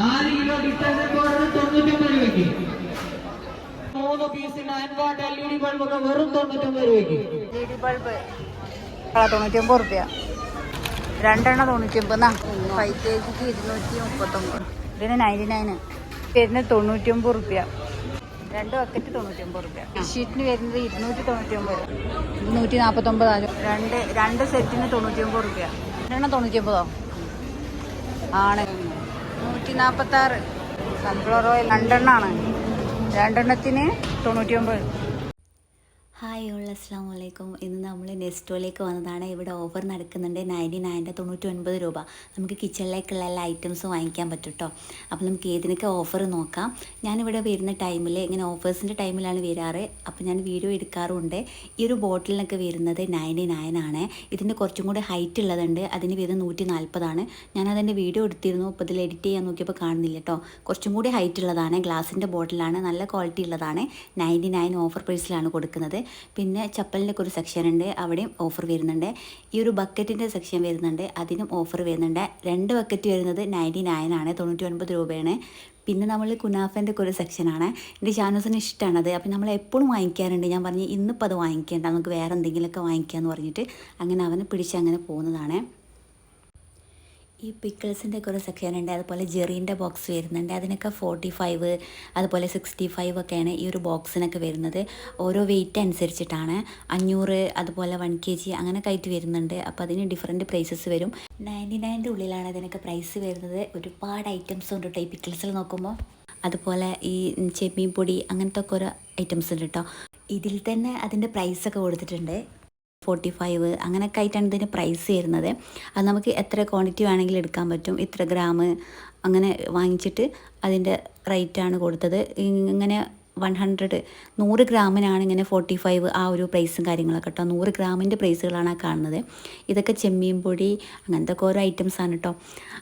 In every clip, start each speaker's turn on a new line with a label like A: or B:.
A: നാല് kilo distance തൊണ്ണൂറ്റൊമ്പത് രൂപയ്ക്ക്. മൂന്ന് piece nine watt L E D ബൾബൊക്കെ വെറും തൊണ്ണൂറ്റൊമ്പത് രൂപയ്ക്ക്.
B: എൽ ഇ ഡി ബൾബ് തൊണ്ണൂറ്റൊമ്പത് റുപ്യ രണ്ടെണ്ണം ഫൈവ് കെ ജിക്ക് ഇരുന്നൂറ്റി മുപ്പത്തൊമ്പത് ഇതിന് നയന്റി നയന് വരുന്നത് തൊണ്ണൂറ്റൊമ്പത് റുപ്യ രണ്ട് ബക്കറ്റ് തൊണ്ണൂറ്റൊമ്പത് റുപ്യ ഷീറ്റിന് വരുന്നത് ഇരുന്നൂറ്റി തൊണ്ണൂറ്റൊമ്പത് ഇരുന്നൂറ്റി നാൽപ്പത്തൊമ്പതാണ് രണ്ട് രണ്ട് സെറ്റിന് തൊണ്ണൂറ്റൊമ്പത് റുപ്യ രണ്ടെണ്ണം തൊണ്ണൂറ്റൊമ്പതോ? ആണ്. നൂറ്റി നാൽപ്പത്താറ് സൺഫ്ലവർ ഓയിൽ രണ്ടെണ്ണമാണ് രണ്ടെണ്ണത്തിന് തൊണ്ണൂറ്റിയൊമ്പത്.
C: ഹായ് ഓൾ അസ്സാം വലൈക്കും ഇന്ന് നമ്മൾ നെസ്റ്റോയിലേക്ക് വന്നതാണ്. ഇവിടെ ഓഫർ നടക്കുന്നുണ്ട് നയന്റി നയന്റെ തൊണ്ണൂറ്റി ഒൻപത് രൂപ. നമുക്ക് കിച്ചണിലേക്കുള്ള എല്ലാ ഐറ്റംസും വാങ്ങിക്കാൻ പറ്റും കേട്ടോ അപ്പോൾ നമുക്ക് ഏതിനൊക്കെ ഓഫർ നോക്കാം. ഞാനിവിടെ വരുന്ന ടൈമിൽ ഇങ്ങനെ ഓഫേഴ്സിന്റെ ടൈമിലാണ് വരാറ്. അപ്പോൾ ഞാൻ വീഡിയോ എടുക്കാറുണ്ട്. ഈ ഒരു ബോട്ടിലിനൊക്കെ വരുന്നത് നയന്റി നയൻ ആണ്. ഇതിന്റെ കുറച്ചും കൂടി ഹൈറ്റ് ഉള്ളതുണ്ട്. അതിന് വരുന്നത് നൂറ്റി നാൽപ്പതാണ് ഞാനതിന്റെ വീഡിയോ എടുത്തിരുന്നു. അപ്പോൾ ഇതിൽ എഡിറ്റ് ചെയ്യാൻ നോക്കിയപ്പോൾ കാണുന്നില്ല കേട്ടോ കുറച്ചും കൂടി ഹൈറ്റ് ഉള്ളതാണ്. ഗ്ലാസിന്റെ ബോട്ടിലാണ്. നല്ല ക്വാളിറ്റി ഉള്ളതാണ്. നയന്റി നയൻ ഓഫർ പ്രൈസിലാണ് കൊടുക്കുന്നത്. പിന്നെ ചപ്പലിന്റെയൊക്കെ ഒരു സെക്ഷൻ ഉണ്ട് അവിടെയും ഓഫർ വരുന്നുണ്ട്. ഈ ഒരു ബക്കറ്റിന്റെ സെക്ഷൻ വരുന്നുണ്ട് അതിനും ഓഫർ വരുന്നുണ്ട്. രണ്ട് ബക്കറ്റ് വരുന്നത് നയന്റി നയൻ ആണ് തൊണ്ണൂറ്റി ഒൻപത് രൂപയാണ്. പിന്നെ നമ്മൾ കുനാഫന്റെ ഒക്കെ ഒരു സെക്ഷനാണ് എന്റെ ഷാനൂസിന് ഇഷ്ടമാണത് അപ്പോൾ നമ്മൾ എപ്പോഴും വാങ്ങിക്കാറുണ്ട്. ഞാൻ പറഞ്ഞു ഇന്നിപ്പോൾ അത് വാങ്ങിക്കേണ്ട നമുക്ക് വേറെ എന്തെങ്കിലുമൊക്കെ വാങ്ങിക്കാമെന്ന് പറഞ്ഞിട്ട് അങ്ങനെ അവനെ പിടിച്ച് അങ്ങനെ പോകുന്നതാണ്. ഈ പിക്കിൾസിന്റെ ഒക്കെ ഒരു സെക്ഷൻ ഉണ്ട്. അതുപോലെ ജെറീന്റെ ബോക്സ് വരുന്നുണ്ട്. അതിനൊക്കെ ഫോർട്ടി ഫൈവ് അതുപോലെ സിക്സ്റ്റി ഫൈവ് ഒക്കെയാണ് ഈ ഒരു ബോക്സിനൊക്കെ വരുന്നത്. ഓരോ വെയിറ്റ് അനുസരിച്ചിട്ടാണ്. അഞ്ഞൂറ് അതുപോലെ വൺ കെ ജി അങ്ങനെയൊക്കെ ആയിട്ട് വരുന്നുണ്ട്. അപ്പോൾ അതിന് ഡിഫറെന്റ് പ്രൈസസ് വരും. നയന്റി നയന്റെ ഉള്ളിലാണ് ഇതിനൊക്കെ പ്രൈസ് വരുന്നത്. ഒരുപാട് ഐറ്റംസ് ഉണ്ട് കേട്ടോ ഈ പിക്കിൾസിൽ നോക്കുമ്പോൾ അതുപോലെ ഈ ചെമ്മീൻ പൊടി അങ്ങനത്തെ ഒക്കെ ഓരോ ഐറ്റംസ് ഉണ്ട് കേട്ടോ ഇതിൽ തന്നെ അതിന്റെ പ്രൈസൊക്കെ കൊടുത്തിട്ടുണ്ട്. ഫോർട്ടി ഫൈവ് അങ്ങനെയൊക്കെ ആയിട്ടാണ് ഇതിന്റെ പ്രൈസ് വരുന്നത്. അത് നമുക്ക് എത്ര ക്വാണ്ടിറ്റി വേണമെങ്കിലും എടുക്കാൻ പറ്റും ഇത്ര ഗ്രാം അങ്ങനെ വാങ്ങിച്ചിട്ട് അതിന്റെ റേറ്റാണ് കൊടുത്തത്. ഇങ്ങനെ വൺ ഹൺഡ്രഡ് നൂറ് ഗ്രാമിനാണ് ഇങ്ങനെ ഫോർട്ടി ഫൈവ് ആ ഒരു പ്രൈസും കാര്യങ്ങളൊക്കെ കേട്ടോ. നൂറ് ഗ്രാമിന്റെ പ്രൈസുകളാണ് കാണുന്നത്. ഇതൊക്കെ ചെമ്മീൻ പൊടി അങ്ങനത്തെ ഓരോ ഐറ്റംസാണ് കേട്ടോ.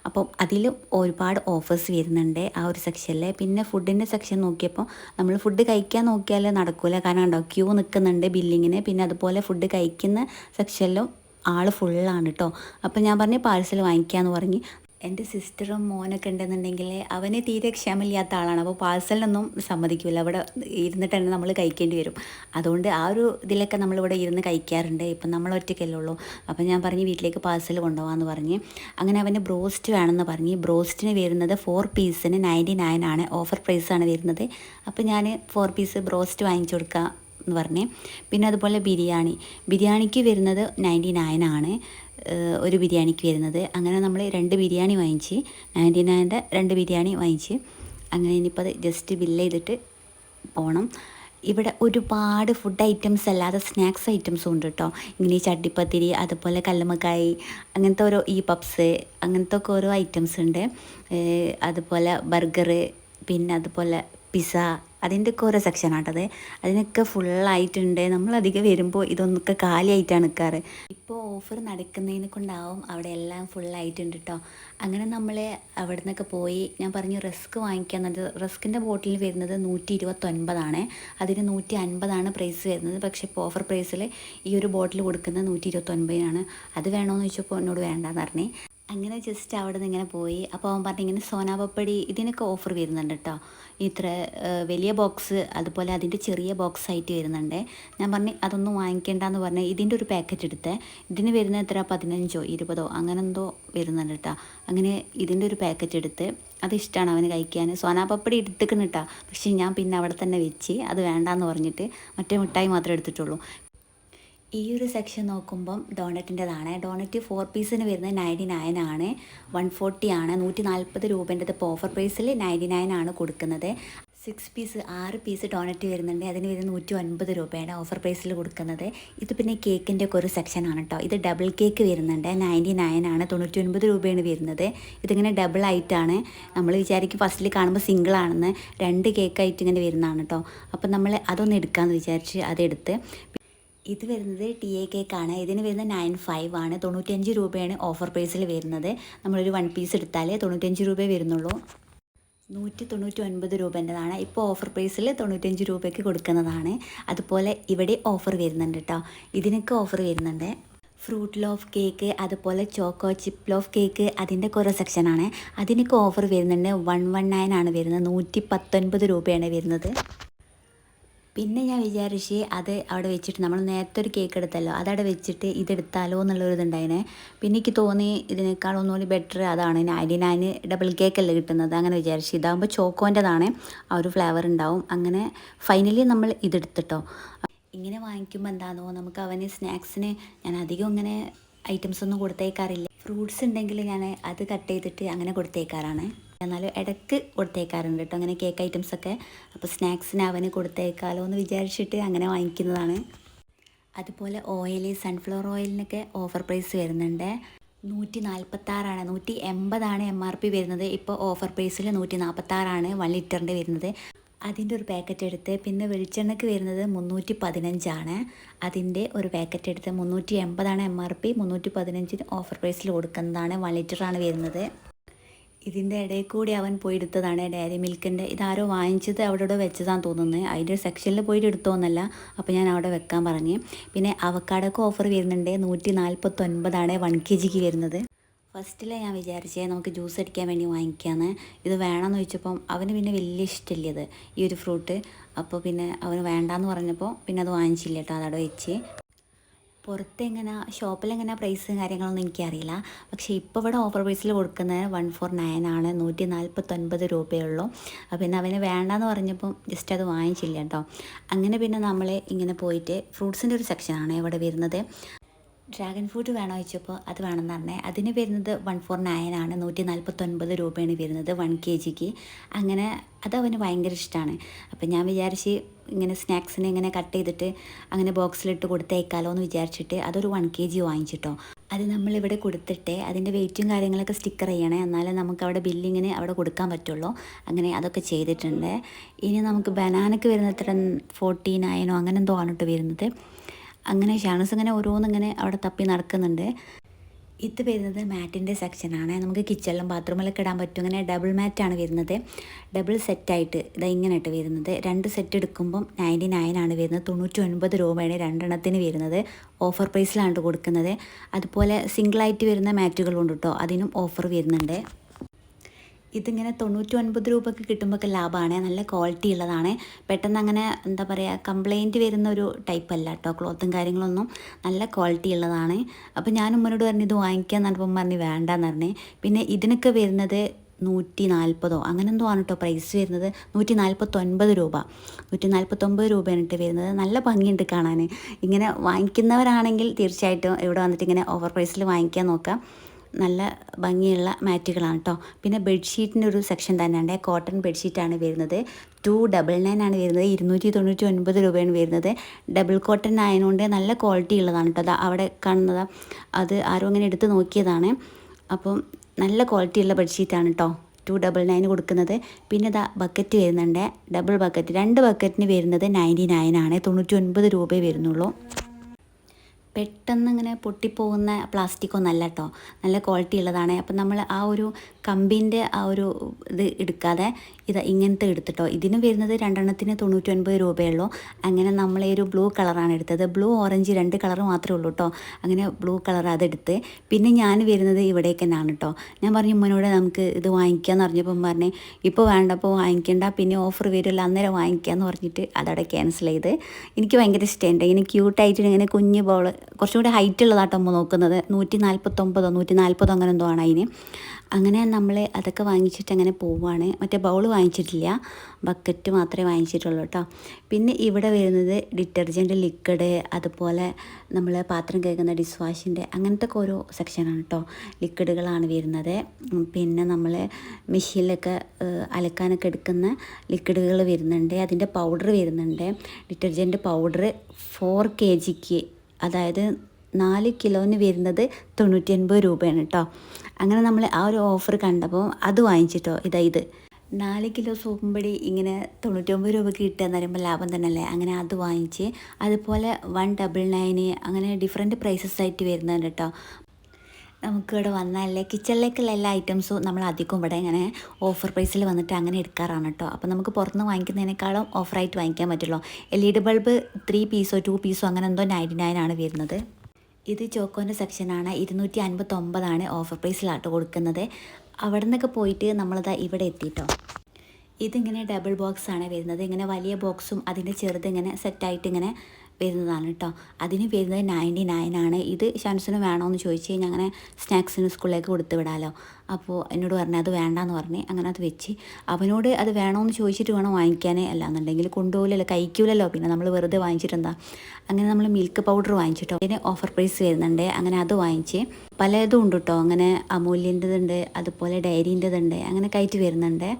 C: അപ്പോൾ അതിൽ ഒരുപാട് ഓഫേഴ്സ് വരുന്നുണ്ട് ആ ഒരു സെക്ഷനിൽ പിന്നെ ഫുഡിന്റെ സെക്ഷൻ നോക്കിയപ്പോൾ നമ്മൾ ഫുഡ് കഴിക്കാൻ നോക്കിയാൽ നടക്കില്ല കാരണം ഉണ്ടോ ക്യൂ നിൽക്കുന്നുണ്ട് ബില്ലിങ്ങിന് പിന്നെ അതുപോലെ ഫുഡ് കഴിക്കുന്ന സെക്ഷനിലും ആൾ ഫുള്ളാണ് കേട്ടോ. അപ്പോൾ ഞാൻ പറഞ്ഞു പാഴ്സൽ വാങ്ങിക്കാമെന്ന് പറഞ്ഞ് എന്റെ സിസ്റ്ററും മോനൊക്കെ ഉണ്ടെന്നുണ്ടെങ്കിൽ അവന് തീരെ ക്ഷമയില്ലാത്ത ആളാണ്. അപ്പോൾ പാഴ്സലിനൊന്നും സമ്മതിക്കില്ല അവിടെ ഇരുന്നിട്ട് തന്നെ നമ്മൾ കഴിക്കേണ്ടി വരും. അതുകൊണ്ട് ആ ഒരു ഇതിലൊക്കെ നമ്മളിവിടെ ഇരുന്ന് കഴിക്കാറുണ്ട്. ഇപ്പം നമ്മൾ ഒറ്റയ്ക്കല്ലേ ഉള്ളൂ. അപ്പം ഞാൻ പറഞ്ഞ് വീട്ടിലേക്ക് പാഴ്സൽ കൊണ്ടുപോകാമെന്ന് പറഞ്ഞ് അങ്ങനെ അവന് ബ്രോസ്റ്റ് വേണമെന്ന് പറഞ്ഞ്. ബ്രോസ്റ്റിന് വരുന്നത് ഫോർ പീസിന് നയന്റി നയൻ ആണ്. ഓഫർ പ്രൈസാണ് വരുന്നത്. അപ്പോൾ ഞാൻ ഫോർ പീസ് ബ്രോസ്റ്റ് വാങ്ങിച്ചു കൊടുക്കാം എന്ന് പറഞ്ഞ്. പിന്നെ അതുപോലെ ബിരിയാണി. ബിരിയാണിക്ക് വരുന്നത് നയന്റി നയൻ ആണ്. ഒരു ബിരിയാണിക്ക് വരുന്നത്. അങ്ങനെ നമ്മൾ രണ്ട് ബിരിയാണി വാങ്ങിച്ച് നയന്റി നയന്റെ രണ്ട് ബിരിയാണി വാങ്ങിച്ച് അങ്ങനെ ഇനിയിപ്പോൾ അത് ജസ്റ്റ് ബില്ല് ചെയ്തിട്ട് പോകണം ഇവിടെ ഒരുപാട് ഫുഡ് ഐറ്റംസ് അല്ലാതെ സ്നാക്സ് ഐറ്റംസും ഉണ്ട് കേട്ടോ ഇങ്ങനെ ഈ ചട്ടിപ്പത്തിരി അതുപോലെ കല്ലുമക്കായി അങ്ങനത്തെ ഓരോ ഈ പപ്സ് അങ്ങനത്തെ ഒക്കെ ഓരോ ഐറ്റംസ് ഉണ്ട്. അതുപോലെ ബർഗർ പിന്നെ അതുപോലെ പിസ്സ അതിന്റെ ഒക്കെ ഓരോ സെക്ഷനാട്ടത് അതിനൊക്കെ ഫുള്ളായിട്ടുണ്ട് നമ്മൾ അധികം വരുമ്പോൾ ഇതൊന്നൊക്കെ കാലിയായിട്ടാണ് നിൽക്കാറ് ഇപ്പോൾ ഓഫർ നടക്കുന്നതിനെ കൊണ്ടാവും അവിടെ എല്ലാം ഫുള്ളായിട്ടുണ്ട് കേട്ടോ അങ്ങനെ നമ്മൾ അവിടെ നിന്നൊക്കെ പോയി ഞാൻ പറഞ്ഞു റസ്ക് വാങ്ങിക്കാന്നത് റിസ്കിന്റെ ബോട്ടിൽ വരുന്നത് നൂറ്റി ഇരുപത്തൊൻപതാണ് അതിന് നൂറ്റി അൻപതാണ് പ്രൈസ് വരുന്നത്. പക്ഷേ ഇപ്പോൾ ഓഫർ പ്രൈസിൽ ഈ ഒരു ബോട്ടിൽ കൊടുക്കുന്നത് നൂറ്റി ഇരുപത്തൊൻപതിനാണ് അത് വേണമെന്ന് ചോദിച്ചപ്പോൾ എന്നോട് വേണ്ടാന്ന് പറഞ്ഞേ. അങ്ങനെ ജസ്റ്റ് അവിടെ നിന്ന് ഇങ്ങനെ പോയി. അപ്പോൾ അവൻ പറഞ്ഞു ഇങ്ങനെ സോനാപപ്പടി ഇതിനൊക്കെ ഓഫർ വരുന്നുണ്ട് കേട്ടോ ഇത്ര വലിയ ബോക്സ് അതുപോലെ അതിന്റെ ചെറിയ ബോക്സ് ആയിട്ട് വരുന്നുണ്ട്. ഞാൻ പറഞ്ഞു അതൊന്നും വാങ്ങിക്കേണ്ടെന്ന് പറഞ്ഞ് ഇതിന്റെ ഒരു പാക്കറ്റ് എടുത്തേ. ഇതിന് വരുന്ന എത്ര? പതിനഞ്ചോ ഇരുപതോ അങ്ങനെ എന്തോ വരുന്നുണ്ട് കേട്ടോ അങ്ങനെ ഇതിന്റെ ഒരു പാക്കറ്റ് എടുത്ത് അത് ഇഷ്ടമാണ് അവന് കഴിക്കാൻ. സോനാപപ്പടി എടുത്തിക്കണം കേട്ടോ പക്ഷേ ഞാൻ പിന്നെ അവിടെ തന്നെ വെച്ച് അത് വേണ്ടാന്ന് പറഞ്ഞിട്ട് മറ്റേ മിഠായി മാത്രമേ എടുത്തിട്ടുള്ളൂ. ഈ ഒരു സെക്ഷൻ നോക്കുമ്പം ഡോണറ്റിന്റെതാണ് ഡോണറ്റ് ഫോർ പീസിന് വരുന്നത് നയന്റി നയൻ ആണ്. വൺ ഫോർട്ടി ആണ്. നൂറ്റി നാൽപ്പത് രൂപേന്റെ ഇപ്പോൾ ഓഫർ പ്രൈസിൽ നയന്റി നയൻ ആണ് കൊടുക്കുന്നത്. സിക്സ് പീസ് ആറ് പീസ് ഡോണറ്റ് വരുന്നുണ്ട്. അതിന് വരുന്നത് നൂറ്റി ഒൻപത് രൂപയാണ് ഓഫർ പ്രൈസിൽ കൊടുക്കുന്നത്. ഇത് പിന്നെ കേക്കിന്റെ ഒക്കെ ഒരു സെക്ഷനാണ് കേട്ടോ ഇത് ഡബിൾ കേക്ക് വരുന്നുണ്ട്. നയന്റി നയൻ ആണ്. തൊണ്ണൂറ്റി ഒൻപത് രൂപയാണ് വരുന്നത്. ഇതിങ്ങനെ ഡബിൾ ആയിട്ടാണ് നമ്മൾ വിചാരിക്കും ഫസ്റ്റിൽ കാണുമ്പോൾ സിംഗിൾ ആണെന്ന്. രണ്ട് കേക്കായിട്ട് ഇങ്ങനെ വരുന്നതാണ് കേട്ടോ അപ്പം നമ്മൾ അതൊന്ന് എടുക്കാമെന്ന് വിചാരിച്ച് അതെടുത്ത് ഇത് വരുന്നത് ടി എ കേക്കാണ് ഇതിന് വരുന്നത് നയൻ ഫൈവ് ആണ്. തൊണ്ണൂറ്റഞ്ച് രൂപയാണ് ഓഫർ പ്രൈസിൽ വരുന്നത്. നമ്മളൊരു വൺ പീസ് എടുത്താലേ തൊണ്ണൂറ്റഞ്ച് രൂപയെ വരുന്നുള്ളൂ. നൂറ്റി തൊണ്ണൂറ്റി ഒൻപത് രൂപേന്റെതാണ് ഇപ്പോൾ ഓഫർ പ്രൈസിൽ തൊണ്ണൂറ്റഞ്ച് രൂപയ്ക്ക് കൊടുക്കുന്നതാണ്. അതുപോലെ ഇവിടെ ഓഫർ വരുന്നുണ്ട് കേട്ടോ ഇതിനൊക്കെ ഓഫർ വരുന്നുണ്ട്. ഫ്രൂട്ട് ലോഫ് കേക്ക് അതുപോലെ ചോക്കോ ചിപ്പ് ലോഫ് കേക്ക് അതിന്റെ കുറേ സെക്ഷനാണ് അതിനൊക്കെ ഓഫർ വരുന്നുണ്ട്. വൺ വൺ നയൻ ആണ് വരുന്നത്. നൂറ്റി പത്തൊൻപത് രൂപയാണ് വരുന്നത്. പിന്നെ ഞാൻ വിചാരിച്ച് അത് അവിടെ വെച്ചിട്ട് നമ്മൾ നേരത്തെ ഒരു കേക്ക് എടുത്തല്ലോ. അതവിടെ വെച്ചിട്ട് ഇതെടുത്താലോ എന്നുള്ളൊരു ഇതുണ്ടായിനെ. പിന്നെ എനിക്ക് തോന്നി ഇതിനേക്കാൾ ഒന്നുകൂടി ബെറ്റർ അതാണ്. നയന്റി നയൻ ഡബിൾ കേക്കല്ലേ കിട്ടുന്നത്? അങ്ങനെ വിചാരിച്ചു. ഇതാകുമ്പോൾ ചോക്കോന്റെതാണ്. ആ ഒരു ഫ്ലേവർ ഉണ്ടാവും. അങ്ങനെ ഫൈനലി നമ്മൾ ഇതെടുത്തിട്ടോ. ഇങ്ങനെ വാങ്ങിക്കുമ്പോൾ എന്താണോ നമുക്ക് അവന് സ്നാക്സിന് ഞാൻ അധികം ഇങ്ങനെ ഐറ്റംസ് ഒന്നും കൊടുത്തേക്കാറില്ല. ഫ്രൂട്ട്സ് ഉണ്ടെങ്കിൽ ഞാൻ അത് കട്ട് ചെയ്തിട്ട് അങ്ങനെ കൊടുത്തേക്കാറാണ്. എന്നാലും ഇടയ്ക്ക് കൊടുത്തേക്കാറുണ്ട് കേട്ടോ. അങ്ങനെ കേക്ക് ഐറ്റംസ് ഒക്കെ. അപ്പോൾ സ്നാക്സിന് അവന് കൊടുത്തേക്കാലോ എന്ന് വിചാരിച്ചിട്ട് അങ്ങനെ വാങ്ങിക്കുന്നതാണ്. അതുപോലെ ഓയിൽ സൺഫ്ലവർ ഓയിലിനൊക്കെ ഓഫർ പ്രൈസ് വരുന്നുണ്ട്. നൂറ്റി നാൽപ്പത്താറാണ് നൂറ്റി എൺപതാണ് എം ആർ പി വരുന്നത് ഇപ്പോൾ ഓഫർ പ്രൈസിൽ നൂറ്റി നാൽപ്പത്താറാണ് വൺ ലിറ്ററിന്റെ വരുന്നത്. അതിന്റെ ഒരു പാക്കറ്റ് എടുത്ത് പിന്നെ വെളിച്ചെണ്ണയ്ക്ക് വരുന്നത് മുന്നൂറ്റി പതിനഞ്ചാണ് അതിന്റെ ഒരു പാക്കറ്റ് എടുത്ത് മുന്നൂറ്റി എൺപതാണ് എം ആർ പി മുന്നൂറ്റി പതിനഞ്ചിന് ഓഫർ പ്രൈസിൽ കൊടുക്കുന്നതാണ് വൺ ലിറ്ററാണ് വരുന്നത്. ഇതിന്റെ ഇടയിൽ കൂടി അവൻ പോയി എടുത്തതാണ് ഡയറി മിൽക്കിന്റെ. ഇതാരോ വാങ്ങിച്ചത് അവിടെ ഇവിടെ വെച്ചതാന്ന് തോന്നുന്നത് അതിന്റെ സെക്ഷനിൽ പോയിട്ട് എടുത്തോന്നല്ല അപ്പോൾ ഞാൻ അവിടെ വെക്കാൻ പറഞ്ഞു. പിന്നെ അവക്കാടൊക്കെ ഓഫർ വരുന്നുണ്ട്. നൂറ്റി നാൽപ്പത്തൊൻപതാണ് വൺ കെ ജിക്ക് വരുന്നത്. ഫസ്റ്റിൽ ഞാൻ വിചാരിച്ചേ നമുക്ക് ജ്യൂസ് അടിക്കാൻ വേണ്ടി വാങ്ങിക്കാമെന്ന് ഇത് വേണമെന്ന് ചോദിച്ചപ്പം അവന് പിന്നെ വലിയ ഇഷ്ടമില്ല ഇത് ഈ ഒരു ഫ്രൂട്ട് അപ്പോൾ പിന്നെ അവന് വേണ്ടാന്ന് പറഞ്ഞപ്പോൾ പിന്നെ അത് വാങ്ങിച്ചില്ല കേട്ടോ അതവിടെ വെച്ച്. പുറത്ത് എങ്ങനെ ഷോപ്പിലെങ്ങനെ പ്രൈസ് കാര്യങ്ങളൊന്നും എനിക്കറിയില്ല. പക്ഷേ ഇപ്പോൾ ഇവിടെ ഓഫർ പ്രൈസിൽ കൊടുക്കുന്നത് വൺ ഫോർ നയൻ ആണ് നൂറ്റി നാൽപ്പത്തൊൻപത് രൂപയുള്ളൂ പിന്നെ അവന് വേണ്ടെന്ന് പറഞ്ഞപ്പം ജസ്റ്റ് അത് വാങ്ങിച്ചില്ല കേട്ടോ. അങ്ങനെ പിന്നെ നമ്മൾ ഇങ്ങനെ പോയിട്ട് ഫ്രൂട്ട്സിന്റെ ഒരു സെക്ഷനാണ് ഇവിടെ വരുന്നത്. ഡ്രാഗൺ ഫ്രൂട്ട് വേണോ ചോദിച്ചപ്പോൾ അത് വേണമെന്ന് പറഞ്ഞേ. അതിന് വരുന്നത് വൺ ഫോർ നയൻ ആണ്. നൂറ്റി നാൽപ്പത്തൊൻപത് രൂപയാണ് വരുന്നത് വൺ കെ ജിക്ക് അങ്ങനെ അത് അവന് ഭയങ്കര ഇഷ്ടമാണ്. അപ്പം ഞാൻ വിചാരിച്ച് ഇങ്ങനെ സ്നാക്സിന് ഇങ്ങനെ കട്ട് ചെയ്തിട്ട് അങ്ങനെ ബോക്സിലിട്ട് കൊടുത്തേക്കാലോ എന്ന് വിചാരിച്ചിട്ട് അതൊരു വൺ കെ ജി വാങ്ങിച്ചിട്ടോ. അത് നമ്മളിവിടെ കൊടുത്തിട്ട് അതിന്റെ വെയിറ്റും കാര്യങ്ങളൊക്കെ സ്റ്റിക്കർ ചെയ്യണേ. എന്നാലേ നമുക്ക് അവിടെ ബില്ലിങ്ങിന് അവിടെ കൊടുക്കാൻ പറ്റുള്ളൂ. അങ്ങനെ അതൊക്കെ ചെയ്തിട്ടുണ്ട്. ഇനി നമുക്ക് ബനാനക്ക് വരുന്നത് എത്ര? ഫോർട്ടി നയനോ അങ്ങനെ എന്തോ ആണ് വരുന്നത്. അങ്ങനെ ഷാണസ് ഇങ്ങനെ ഓരോന്നിങ്ങനെ അവിടെ തപ്പി നടക്കുന്നുണ്ട്. ഇത് വരുന്നത് മാറ്റിന്റെ സെക്ഷനാണ്. നമുക്ക് കിച്ചണിലും ബാത്റൂമിലൊക്കെ ഇടാൻ പറ്റും. ഇങ്ങനെ ഡബിൾ മാറ്റാണ് വരുന്നത്. ഡബിൾ സെറ്റായിട്ട് ഇതാ ഇങ്ങനെ വരുന്നത്. രണ്ട് സെറ്റ് എടുക്കുമ്പം നയന്റി നയൻ ആണ് വരുന്നത്. തൊണ്ണൂറ്റി ഒൻപത് രൂപയാണ് രണ്ടെണ്ണത്തിന് വരുന്നത്. ഓഫർ പ്രൈസിലാണ് കൊടുക്കുന്നത്. അതുപോലെ സിംഗിളായിട്ട് വരുന്ന മാറ്റുകളുണ്ട് കേട്ടോ. അതിനും ഓഫർ വരുന്നുണ്ട്. ഇതിങ്ങനെ തൊണ്ണൂറ്റി ഒൻപത് രൂപയ്ക്ക് കിട്ടുമ്പോൾ ലാഭമാണ്. നല്ല ക്വാളിറ്റി ഉള്ളതാണ്. പെട്ടെന്ന് അങ്ങനെ എന്താ പറയുക കംപ്ലൈന്റ് വരുന്ന ഒരു ടൈപ്പ് അല്ല കേട്ടോ ക്ലോത്തും കാര്യങ്ങളൊന്നും നല്ല ക്വാളിറ്റി ഉള്ളതാണ്. അപ്പോൾ ഞാൻ ഉമ്മനോട് പറഞ്ഞു ഇത് വാങ്ങിക്കാൻ പറഞ്ഞപ്പം പറഞ്ഞ് വേണ്ടെന്ന് പറഞ്ഞേ. പിന്നെ ഇതിനൊക്കെ വരുന്നത് നൂറ്റി നാൽപ്പതോ അങ്ങനെ എന്തോ ആണ് കേട്ടോ പ്രൈസ് വരുന്നത്. നൂറ്റി നാൽപ്പത്തൊൻപത് രൂപ. നൂറ്റി നാൽപ്പത്തൊൻപത് രൂപയാണ് ഇട്ട് വരുന്നത്. നല്ല ഭംഗിയുണ്ട് കാണാൻ ഇങ്ങനെ വാങ്ങിക്കുന്നവരാണെങ്കിൽ തീർച്ചയായിട്ടും ഇവിടെ വന്നിട്ട് ഇങ്ങനെ ഓവർ പ്രൈസിൽ വാങ്ങിക്കാൻ നോക്കാം. നല്ല ഭംഗിയുള്ള മാറ്റുകളാണ് കേട്ടോ പിന്നെ ബെഡ്ഷീറ്റിന്റെ ഒരു സെക്ഷൻ തന്നെയുണ്ട്. കോട്ടൺ ബെഡ്ഷീറ്റാണ് വരുന്നത്. ടു ഡബിൾ നയൻ ആണ് വരുന്നത്. ഇരുന്നൂറ്റി തൊണ്ണൂറ്റി ഒൻപത് രൂപയാണ് വരുന്നത്. ഡബിൾ കോട്ടൺ ആയതുകൊണ്ട് നല്ല ക്വാളിറ്റി ഉള്ളതാണ് കേട്ടോ അവിടെ കാണുന്നത്. അത് ആരും അങ്ങനെ എടുത്ത് നോക്കിയതാണ്. അപ്പം നല്ല ക്വാളിറ്റി ഉള്ള ബെഡ്ഷീറ്റാണ് കേട്ടോ ടു ഡബിൾ നയൻ കൊടുക്കുന്നത്. പിന്നെ ഇതാ ബക്കറ്റ് വരുന്നുണ്ട്. Double bucket. രണ്ട് ബക്കറ്റിന് വരുന്നത് നയന്റി നയൻ ആണ്. തൊണ്ണൂറ്റി ഒൻപത് രൂപയെ വരുന്നുള്ളൂ. പെട്ടെന്ന് ഇങ്ങനെ പൊട്ടിപ്പോകുന്ന പ്ലാസ്റ്റിക് ഒന്നല്ല കേട്ടോ നല്ല ക്വാളിറ്റി ഉള്ളതാണ്. അപ്പം നമ്മൾ ആ ഒരു കമ്പിന്റെ ആ ഒരു ഇത് എടുക്കാതെ ഇത് ഇങ്ങനത്തെ എടുത്തിട്ടോ. ഇതിന് വരുന്നത് രണ്ടെണ്ണത്തിന് തൊണ്ണൂറ്റി ഒൻപത് രൂപയുള്ളൂ. അങ്ങനെ നമ്മൾ ഈ ഒരു ബ്ലൂ കളറാണ് എടുത്തത്. ബ്ലൂ ഓറഞ്ച് രണ്ട് കളർ മാത്രമേ ഉള്ളൂ കേട്ടോ അങ്ങനെ ബ്ലൂ കളർ അതെടുത്ത് പിന്നെ ഞാൻ വരുന്നത് ഇവിടേക്ക് തന്നെയാണ് കേട്ടോ ഞാൻ പറഞ്ഞു ഉമ്മനോട് നമുക്ക് ഇത് വാങ്ങിക്കാമെന്ന് പറഞ്ഞപ്പം പറഞ്ഞേ ഇപ്പോൾ വേണ്ടപ്പോൾ വാങ്ങിക്കേണ്ട. പിന്നെ ഓഫർ വരുമല്ലോ അന്നേരം വാങ്ങിക്കാമെന്ന് പറഞ്ഞിട്ട് അതവിടെ ക്യാൻസൽ ചെയ്ത്. എനിക്ക് ഭയങ്കര ഇഷ്ടമുണ്ട് ഇങ്ങനെ ക്യൂട്ടായിട്ട് ഇങ്ങനെ കുഞ്ഞ് ബോൾ കുറച്ചും കൂടി ഹൈറ്റ് ഉള്ളതാട്ടോ നോക്കുന്നത്. നൂറ്റി നാൽപ്പത്തൊമ്പതോ നൂറ്റി നാൽപ്പതോ അങ്ങനെ എന്തോ ആണ് അതിന്. അങ്ങനെ നമ്മൾ അതൊക്കെ വാങ്ങിച്ചിട്ട് അങ്ങനെ പോവുകയാണ് മറ്റേ ബൗൾ വാങ്ങിച്ചിട്ടില്ല. ബക്കറ്റ് മാത്രമേ വാങ്ങിച്ചിട്ടുള്ളൂ കേട്ടോ പിന്നെ ഇവിടെ വരുന്നത് ഡിറ്റർജന്റ് ലിക്വിഡ് അതുപോലെ നമ്മൾ പാത്രം കേൾക്കുന്ന ഡിസ് വാഷിന്റെ അങ്ങനത്തെ ഒക്കെ ഓരോ സെക്ഷനാണ് കേട്ടോ ലിക്വിഡുകളാണ് വരുന്നത് പിന്നെ നമ്മൾ മെഷീനിലൊക്കെ അലക്കാനൊക്കെ എടുക്കുന്ന ലിക്വിഡുകൾ വരുന്നുണ്ട്. അതിന്റെ പൗഡർ വരുന്നുണ്ട്. ഡിറ്റർജന്റ് പൗഡർ ഫോർ കെ ജിക്ക് അതായത് നാല് കിലോന് വരുന്നത് തൊണ്ണൂറ്റി അൻപത് രൂപയാണ് കേട്ടോ അങ്ങനെ നമ്മൾ ആ ഒരു ഓഫർ കണ്ടപ്പോൾ അത് വാങ്ങിച്ചിട്ടോ ഇതാ ഇത്. നാല് കിലോ സോപ്പുംപൊടി ഇങ്ങനെ തൊണ്ണൂറ്റൊമ്പത് രൂപയ്ക്ക് കിട്ടുക എന്ന് പറയുമ്പോൾ ലാഭം തന്നെയല്ലേ? അങ്ങനെ അത് വാങ്ങിച്ച് അതുപോലെ വൺ ഡബിൾ നയന് അങ്ങനെ ഡിഫറെന്റ് പ്രൈസസ് ആയിട്ട് വരുന്നുണ്ട് കേട്ടോ നമുക്കിവിടെ വന്നാലേ കിച്ചണിലേക്കുള്ള എല്ലാ ഐറ്റംസും നമ്മൾ അധികം ഇവിടെ ഇങ്ങനെ ഓഫർ പ്രൈസിൽ വന്നിട്ട് അങ്ങനെ എടുക്കാറാണ് കേട്ടോ അപ്പോൾ നമുക്ക് പുറത്തുനിന്ന് വാങ്ങിക്കുന്നതിനേക്കാളും ഓഫറായിട്ട് വാങ്ങിക്കാൻ പറ്റുള്ളൂ. L E D bulb three പീസോ ടു പീസോ അങ്ങനെ എന്തോ നയന്റി നയൻ ആണ് വരുന്നത്. ഇത് ചോക്കോന്റെ സെക്ഷനാണ്. ഇരുന്നൂറ്റി അൻപത്തൊമ്പതാണ് ഓഫർ പ്രൈസിലാട്ടോ കൊടുക്കുന്നത്. അവിടെ നിന്നൊക്കെ പോയിട്ട് നമ്മളിതാ ഇവിടെ എത്തിയിട്ടോ ഇതിങ്ങനെ ഡബിൾ ബോക്സ് ആണ് വരുന്നത്. ഇങ്ങനെ വലിയ ബോക്സും അതിന്റെ ചെറുത് ഇങ്ങനെ സെറ്റായിട്ട് ഇങ്ങനെ വരുന്നതാണ് കേട്ടോ അതിന് വരുന്നത് നയന്റി നയൻ ആണ്. ഇത് ഷാൻസിന് വേണമെന്ന് ചോദിച്ച് കഴിഞ്ഞാൽ അങ്ങനെ സ്നാക്സിന് സ്കൂളിലേക്ക് കൊടുത്തു വിടാമല്ലോ അപ്പോൾ എന്നോട് പറഞ്ഞു അത് വേണ്ടാന്ന് പറഞ്ഞ് അങ്ങനെ അത് വെച്ച്. അവനോട് അത് വേണമെന്ന് ചോദിച്ചിട്ട് വേണം വാങ്ങിക്കാനേ? അല്ലാന്നുണ്ടെങ്കിൽ കൊണ്ടുപോകില്ലല്ലോ കഴിക്കൂലല്ലോ. പിന്നെ നമ്മൾ വെറുതെ വാങ്ങിച്ചിട്ടെന്താ? അങ്ങനെ നമ്മൾ മിൽക്ക് പൗഡർ വാങ്ങിച്ചിട്ടോ. അതിന് ഓഫർ പ്രൈസ് വരുന്നുണ്ട്. അങ്ങനെ അത് വാങ്ങിച്ച് പലതും ഉണ്ട് കേട്ടോ അങ്ങനെ അമൂല്യന്റെതുണ്ട് അതുപോലെ ഡയറിന്റെതുണ്ട് അങ്ങനെ കയറ്റി വരുന്നുണ്ട്.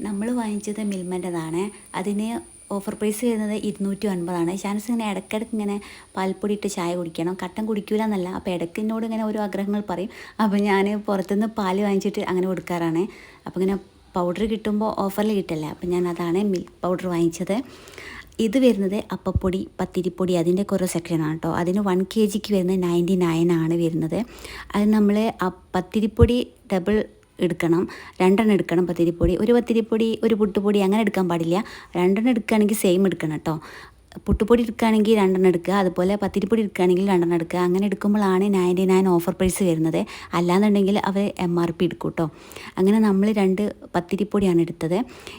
C: നമ്മൾ വാങ്ങിച്ചത് മിൽമന്റെതാണ്. അതിന് ഓഫർ പ്രൈസ് വരുന്നത് ഇരുന്നൂറ്റി ഒൻപതാണ് ഷാൻസ് ഇങ്ങനെ ഇടയ്ക്കിടയ്ക്ക് ഇങ്ങനെ പാൽപ്പൊടി ഇട്ട് ചായ കുടിക്കണം. കട്ടൻ കുടിക്കൂല എന്നല്ല അപ്പോൾ ഇടയ്ക്ക് എന്നോട് ഇങ്ങനെ ഓരോ ആഗ്രഹങ്ങൾ പറയും. അപ്പോൾ ഞാൻ പുറത്തുനിന്ന് പാൽ വാങ്ങിച്ചിട്ട് അങ്ങനെ കൊടുക്കാറാണ്. അപ്പോൾ ഇങ്ങനെ പൗഡർ കിട്ടുമ്പോൾ ഓഫറിൽ കിട്ടില്ല? അപ്പോൾ ഞാൻ അതാണ് മിൽക്ക് പൗഡർ വാങ്ങിച്ചത്. ഇത് വരുന്നത് അപ്പപ്പൊടി പത്തിരിപ്പൊടി അതിന്റെ കുറേ സെക്ഷനാണ് കേട്ടോ അതിന് വൺ കെ ജിക്ക് വരുന്നത് നയന്റി നയൻ ആണ് വരുന്നത്. അത് നമ്മൾ പത്തിരിപ്പൊടി ഡബിൾ എടുക്കണം. രണ്ടെണ്ണം എടുക്കണം പത്തിരിപ്പൊടി. ഒരു പത്തിരിപ്പൊടി ഒരു പുട്ടുപൊടി അങ്ങനെ എടുക്കാൻ പാടില്ല. രണ്ടെണ്ണം എടുക്കുകയാണെങ്കിൽ സെയിം എടുക്കണം കേട്ടോ പുട്ടുപൊടി എടുക്കുകയാണെങ്കിൽ രണ്ടെണ്ണം എടുക്കുക. അതുപോലെ പത്തിരിപ്പൊടി എടുക്കുകയാണെങ്കിൽ രണ്ടെണ്ണം എടുക്കുക. അങ്ങനെ എടുക്കുമ്പോഴാണ് നയന്റി നയൻ ഓഫർ പ്രൈസ് വരുന്നത്. അല്ലാന്നുണ്ടെങ്കിൽ അവർ എം ആർ പി എടുക്കും കേട്ടോ അങ്ങനെ നമ്മൾ രണ്ട് പത്തിരിപ്പൊടിയാണ് എടുത്തത്.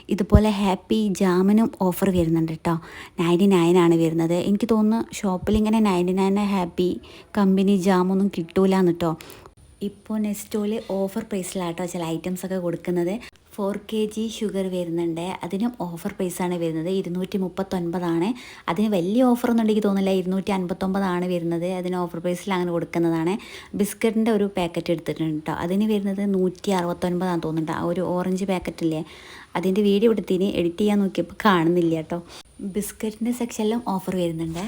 C: ഇതുപോലെ ഹാപ്പി ജാമിനും ഓഫർ വരുന്നുണ്ട് കേട്ടോ നയന്റി നയൻ ആണ് വരുന്നത്. എനിക്ക് തോന്നുന്നു ഷോപ്പിൽ ഇങ്ങനെ നയന്റി നയൻ ഹാപ്പി കമ്പനി ജാമൊന്നും കിട്ടൂല കേട്ടോ ഇപ്പോൾ നെസ്റ്റോയിൽ ഓഫർ പ്രൈസിലാട്ടോ ചില ഐറ്റംസ് ഒക്കെ കൊടുക്കുന്നത്. ഫോർ കെ ജി ഷുഗർ വരുന്നുണ്ട്. അതിനും ഓഫർ പ്രൈസാണ് വരുന്നത്. ഇരുന്നൂറ്റി മുപ്പത്തൊൻപതാണ് അതിന് വലിയ ഓഫർ ഒന്നും ഉണ്ടെങ്കിൽ തോന്നില്ല ഇരുന്നൂറ്റി അൻപത്തൊമ്പതാണ് വരുന്നത്. അതിന് ഓഫർ പ്രൈസിൽ അങ്ങനെ കൊടുക്കുന്നതാണ്. ബിസ്ക്കറ്റിന്റെ ഒരു പാക്കറ്റ് എടുത്തിട്ടുണ്ട് കേട്ടോ അതിന് വരുന്നത് നൂറ്റി അറുപത്തൊൻപതാണെന്ന് തോന്നുന്നുണ്ട്. ആ ഒരു ഓറഞ്ച് പാക്കറ്റില്ലേ? അതിന്റെ വീഡിയോ എടുത്തിന് എഡിറ്റ് ചെയ്യാൻ നോക്കിയപ്പോൾ കാണുന്നില്ല കേട്ടോ ബിസ്ക്കറ്റിന്റെ സെക്ഷനിലും ഓഫർ വരുന്നുണ്ട്.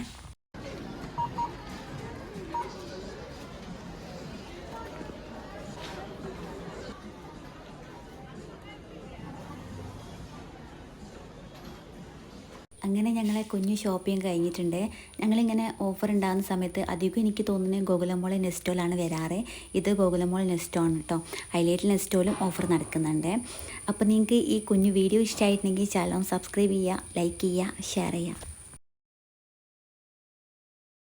C: അങ്ങനെ ഞങ്ങളെ കുഞ്ഞു ഷോപ്പിംഗ് കഴിഞ്ഞിട്ടുണ്ട്. ഞങ്ങളിങ്ങനെ ഓഫർ ഉണ്ടാകുന്ന സമയത്ത് അധികം എനിക്ക് തോന്നുന്നത് ഗോകുലമോൾ നെസ്റ്റോലാണ് വരാറ്. ഇത് ഗോകുലമോൾ നെസ്റ്റോ ആണ് കേട്ടോ ഹൈലൈറ്റ് നെസ്റ്റോലും ഓഫർ നടക്കുന്നുണ്ട്. അപ്പോൾ നിങ്ങൾക്ക് ഈ കുഞ്ഞു വീഡിയോ ഇഷ്ടമായിട്ടുണ്ടെങ്കിൽ ചാനൽ സബ്സ്ക്രൈബ് ചെയ്യുക ലൈക്ക് ചെയ്യുക ഷെയർ ചെയ്യുക.